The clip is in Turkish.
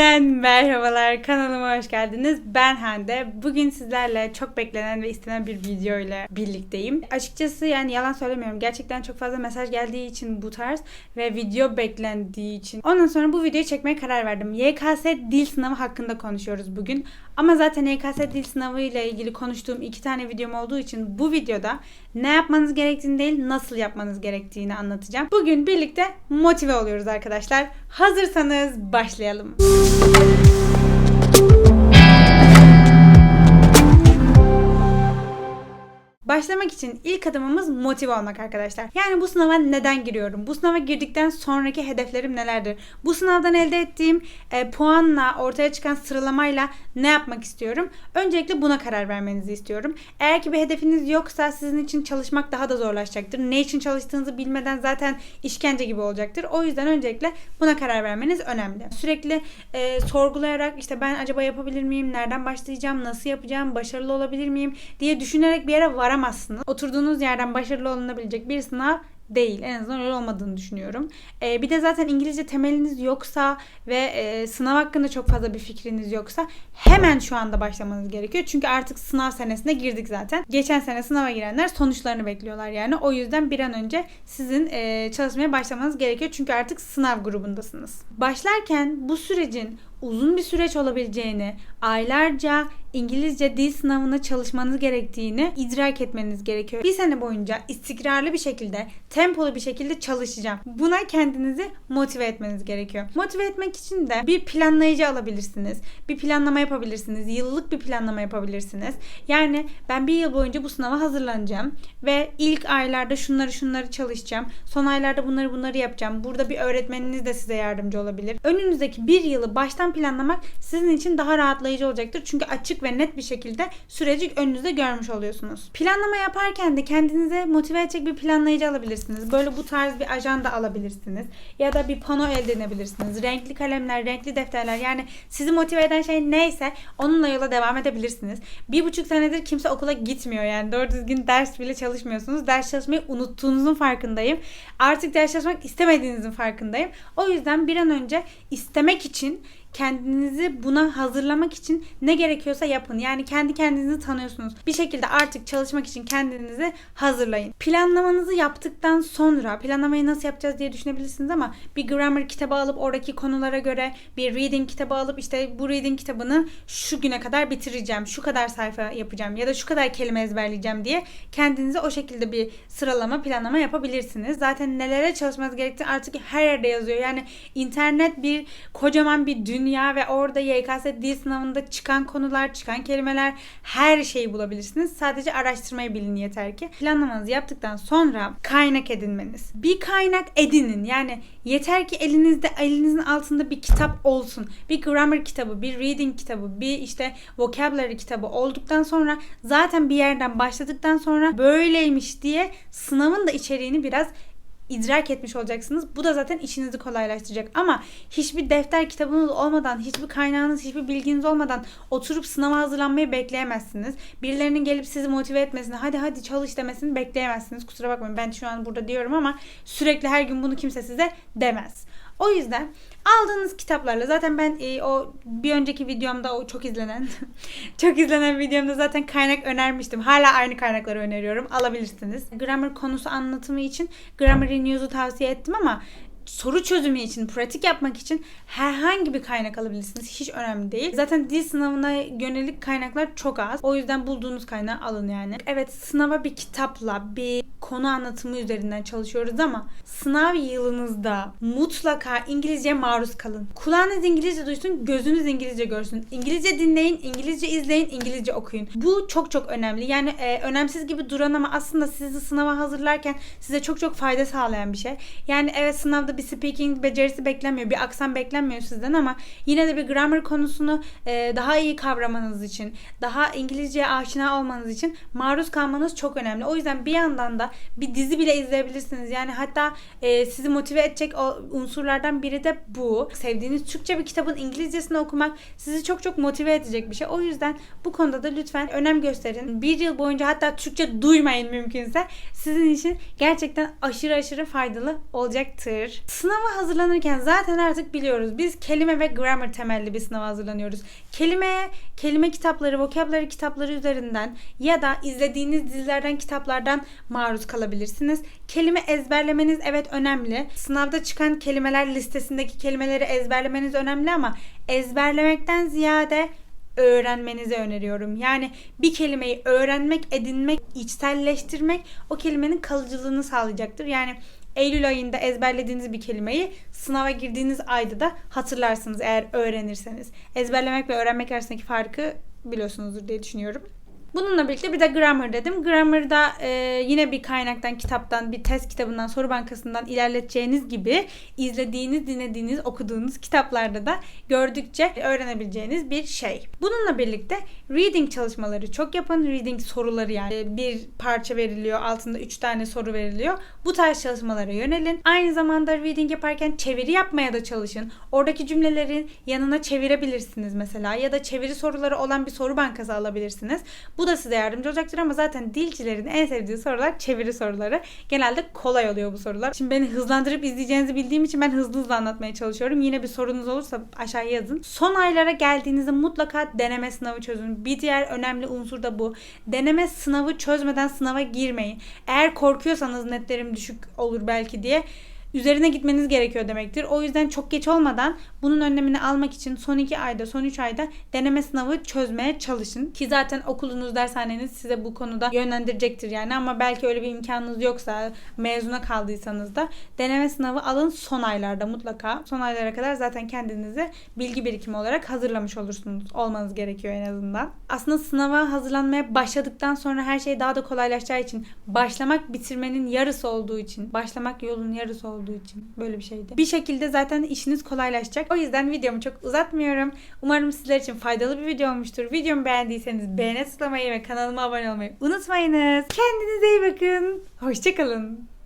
Yeniden merhabalar kanalıma hoş geldiniz. Ben Hande. Bugün sizlerle çok beklenen ve istenen bir video ile birlikteyim. Açıkçası yani yalan söylemiyorum. Gerçekten çok fazla mesaj geldiği için bu tarz ve video beklendiği için. Ondan sonra bu videoyu çekmeye karar verdim. YKS dil sınavı hakkında konuşuyoruz bugün. Ama zaten YKS dil sınavı ile ilgili konuştuğum iki tane videom olduğu için bu videoda ne yapmanız gerektiğini değil nasıl yapmanız gerektiğini anlatacağım. Bugün birlikte motive oluyoruz arkadaşlar. Hazırsanız başlayalım. Başlamak için ilk adımımız motive olmak arkadaşlar. Yani bu sınava neden giriyorum? Bu sınava girdikten sonraki hedeflerim nelerdir? Bu sınavdan elde ettiğim e, puanla ortaya çıkan sıralamayla ne yapmak istiyorum? Öncelikle buna karar vermenizi istiyorum. Eğer ki bir hedefiniz yoksa sizin için çalışmak daha da zorlaşacaktır. Ne için çalıştığınızı bilmeden zaten işkence gibi olacaktır. O yüzden öncelikle buna karar vermeniz önemli. Sürekli e, sorgulayarak işte ben acaba yapabilir miyim? Nereden başlayacağım? Nasıl yapacağım? Başarılı olabilir miyim? diye düşünerek bir yere varamazsınız. Oturduğunuz yerden başarılı olunabilecek bir sınav değil. En azından öyle olmadığını düşünüyorum. Ee, bir de zaten İngilizce temeliniz yoksa ve e, sınav hakkında çok fazla bir fikriniz yoksa hemen şu anda başlamanız gerekiyor. Çünkü artık sınav senesine girdik zaten. Geçen sene sınava girenler sonuçlarını bekliyorlar yani. O yüzden bir an önce sizin e, çalışmaya başlamanız gerekiyor. Çünkü artık sınav grubundasınız. Başlarken bu sürecin uzun bir süreç olabileceğini, aylarca İngilizce dil sınavına çalışmanız gerektiğini idrak etmeniz gerekiyor. Bir sene boyunca istikrarlı bir şekilde, tempolu bir şekilde çalışacağım. Buna kendinizi motive etmeniz gerekiyor. Motive etmek için de bir planlayıcı alabilirsiniz. Bir planlama yapabilirsiniz. Yıllık bir planlama yapabilirsiniz. Yani ben bir yıl boyunca bu sınava hazırlanacağım ve ilk aylarda şunları şunları çalışacağım. Son aylarda bunları bunları yapacağım. Burada bir öğretmeniniz de size yardımcı olabilir. Önünüzdeki bir yılı baştan planlamak sizin için daha rahatlayıcı olacaktır. Çünkü açık ve net bir şekilde süreci önünüzde görmüş oluyorsunuz. Planlama yaparken de kendinize motive edecek bir planlayıcı alabilirsiniz. Böyle bu tarz bir ajanda alabilirsiniz. Ya da bir pano elde edebilirsiniz. Renkli kalemler, renkli defterler yani sizi motive eden şey neyse onunla yola devam edebilirsiniz. Bir buçuk senedir kimse okula gitmiyor yani doğru düzgün ders bile çalışmıyorsunuz. Ders çalışmayı unuttuğunuzun farkındayım. Artık ders çalışmak istemediğinizin farkındayım. O yüzden bir an önce istemek için kendinizi buna hazırlamak için ne gerekiyorsa yapın. Yani kendi kendinizi tanıyorsunuz. Bir şekilde artık çalışmak için kendinizi hazırlayın. Planlamanızı yaptıktan sonra planlamayı nasıl yapacağız diye düşünebilirsiniz ama bir grammar kitabı alıp oradaki konulara göre bir reading kitabı alıp işte bu reading kitabını şu güne kadar bitireceğim. Şu kadar sayfa yapacağım ya da şu kadar kelime ezberleyeceğim diye kendinize o şekilde bir sıralama planlama yapabilirsiniz. Zaten nelere çalışmanız gerektiği artık her yerde yazıyor. Yani internet bir kocaman bir dünya dünya ve orada YKS dil sınavında çıkan konular, çıkan kelimeler her şeyi bulabilirsiniz. Sadece araştırmayı bilin yeter ki. Planlamanızı yaptıktan sonra kaynak edinmeniz. Bir kaynak edinin. Yani yeter ki elinizde elinizin altında bir kitap olsun. Bir grammar kitabı, bir reading kitabı, bir işte vocabulary kitabı olduktan sonra zaten bir yerden başladıktan sonra böyleymiş diye sınavın da içeriğini biraz idrak etmiş olacaksınız. Bu da zaten işinizi kolaylaştıracak. Ama hiçbir defter kitabınız olmadan, hiçbir kaynağınız, hiçbir bilginiz olmadan oturup sınava hazırlanmayı bekleyemezsiniz. Birilerinin gelip sizi motive etmesini, hadi hadi çalış demesini bekleyemezsiniz. Kusura bakmayın ben şu an burada diyorum ama sürekli her gün bunu kimse size demez. O yüzden aldığınız kitaplarla zaten ben e, o bir önceki videomda o çok izlenen çok izlenen videomda zaten kaynak önermiştim. Hala aynı kaynakları öneriyorum. Alabilirsiniz. Grammar konusu anlatımı için Grammar News'u tavsiye ettim ama soru çözümü için, pratik yapmak için herhangi bir kaynak alabilirsiniz. Hiç önemli değil. Zaten dil sınavına yönelik kaynaklar çok az. O yüzden bulduğunuz kaynağı alın yani. Evet sınava bir kitapla, bir konu anlatımı üzerinden çalışıyoruz ama sınav yılınızda mutlaka İngilizce maruz kalın. Kulağınız İngilizce duysun, gözünüz İngilizce görsün. İngilizce dinleyin, İngilizce izleyin, İngilizce okuyun. Bu çok çok önemli. Yani e, önemsiz gibi duran ama aslında sizi sınava hazırlarken size çok çok fayda sağlayan bir şey. Yani evet sınavda bir speaking becerisi beklenmiyor, bir aksan beklenmiyor sizden ama yine de bir grammar konusunu e, daha iyi kavramanız için, daha İngilizceye aşina olmanız için maruz kalmanız çok önemli. O yüzden bir yandan da bir dizi bile izleyebilirsiniz. Yani hatta e, sizi motive edecek unsurlardan biri de bu. Sevdiğiniz Türkçe bir kitabın İngilizcesini okumak sizi çok çok motive edecek bir şey. O yüzden bu konuda da lütfen önem gösterin. Bir yıl boyunca hatta Türkçe duymayın mümkünse. Sizin için gerçekten aşırı aşırı faydalı olacaktır. Nedir? Sınava hazırlanırken zaten artık biliyoruz. Biz kelime ve grammar temelli bir sınava hazırlanıyoruz. Kelimeye, kelime kitapları, vocabulary kitapları üzerinden ya da izlediğiniz dizilerden, kitaplardan maruz kalabilirsiniz. Kelime ezberlemeniz evet önemli. Sınavda çıkan kelimeler listesindeki kelimeleri ezberlemeniz önemli ama ezberlemekten ziyade öğrenmenizi öneriyorum. Yani bir kelimeyi öğrenmek, edinmek, içselleştirmek o kelimenin kalıcılığını sağlayacaktır. Yani Eylül ayında ezberlediğiniz bir kelimeyi sınava girdiğiniz ayda da hatırlarsınız eğer öğrenirseniz. Ezberlemek ve öğrenmek arasındaki farkı biliyorsunuzdur diye düşünüyorum. Bununla birlikte bir de grammar dedim. Grammar'da e, yine bir kaynaktan, kitaptan, bir test kitabından, soru bankasından ilerleteceğiniz gibi izlediğiniz, dinlediğiniz, okuduğunuz kitaplarda da gördükçe öğrenebileceğiniz bir şey. Bununla birlikte reading çalışmaları çok yapın. Reading soruları yani bir parça veriliyor, altında 3 tane soru veriliyor. Bu tarz çalışmalara yönelin. Aynı zamanda reading yaparken çeviri yapmaya da çalışın. Oradaki cümlelerin yanına çevirebilirsiniz mesela ya da çeviri soruları olan bir soru bankası alabilirsiniz. Bu da size yardımcı olacaktır ama zaten dilcilerin en sevdiği sorular çeviri soruları. Genelde kolay oluyor bu sorular. Şimdi beni hızlandırıp izleyeceğinizi bildiğim için ben hızlı hızlı anlatmaya çalışıyorum. Yine bir sorunuz olursa aşağıya yazın. Son aylara geldiğinizde mutlaka deneme sınavı çözün. Bir diğer önemli unsur da bu. Deneme sınavı çözmeden sınava girmeyin. Eğer korkuyorsanız netlerim düşük olur belki diye üzerine gitmeniz gerekiyor demektir. O yüzden çok geç olmadan bunun önlemini almak için son 2 ayda, son 3 ayda deneme sınavı çözmeye çalışın. Ki zaten okulunuz, dershaneniz size bu konuda yönlendirecektir yani ama belki öyle bir imkanınız yoksa mezuna kaldıysanız da deneme sınavı alın son aylarda mutlaka. Son aylara kadar zaten kendinizi bilgi birikimi olarak hazırlamış olursunuz. Olmanız gerekiyor en azından. Aslında sınava hazırlanmaya başladıktan sonra her şey daha da kolaylaşacağı için başlamak bitirmenin yarısı olduğu için başlamak yolun yarısı olduğu için böyle bir şeydi. Bir şekilde zaten işiniz kolaylaşacak. O yüzden videomu çok uzatmıyorum. Umarım sizler için faydalı bir video olmuştur. Videomu beğendiyseniz beğene tıklamayı ve kanalıma abone olmayı unutmayınız. Kendinize iyi bakın. Hoşçakalın.